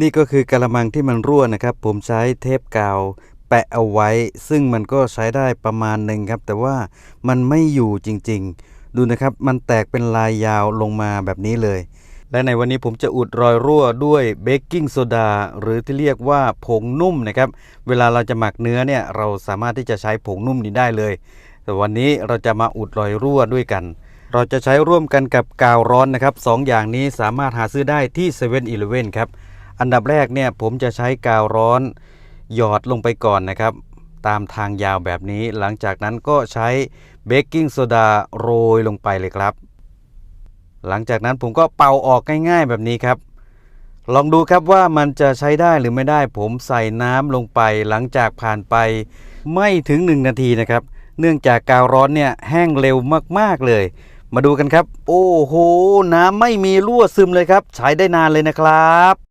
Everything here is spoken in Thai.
นี่ก็คือกระมังที่มันรั่วนะครับ ผมใช้เทปกาวแปะเอาไว้ ซึ่งมันก็ใช้ได้ประมาณหนึ่งครับ แต่ว่ามันไม่อยู่จริงๆ ดูนะครับมันแตกเป็นลายยาวลงมาแบบนี้เลย และในวันนี้ผมจะอุดรอยรั่วด้วยเบกกิ้งโซดาหรือที่เรียกว่าผงนุ่มนะครับ เวลาเราจะหมักเนื้อเนี่ยเราสามารถที่จะใช้ผงนุ่มนี้ได้เลย แต่วันนี้เราจะมาอุดรอยรั่วด้วยกันเราจะใช้ร่วมกันกับกาวร้อนนะครับสองอย่างนี้สามารถหาซื้อได้ที่7 e เ e ่ e อครับ อันดับแรกเนี่ยผมจะใช้กาวร้อนหยอดลงไปก่อนนะครับ ตามทางยาวแบบนี้ หลังจากนั้นก็ใช้เบกกิ้งโซดาโรยลงไปเลยครับ หลังจากนั้นผมก็เป่าออกง่ายๆแบบนี้ครับ ลองดูครับว่ามันจะใช้ได้หรือไม่ได้ ผมใส่น้ำลงไป หลังจากผ่านไปไม่ถึง 1 นาทีนะครับ เนื่องจากกาวร้อนเนี่ยแห้งเร็วมากๆเลย มาดูกันครับ โอ้โห น้ำไม่มีรั่วซึมเลยครับ ใช้ได้นานเลยนะครับ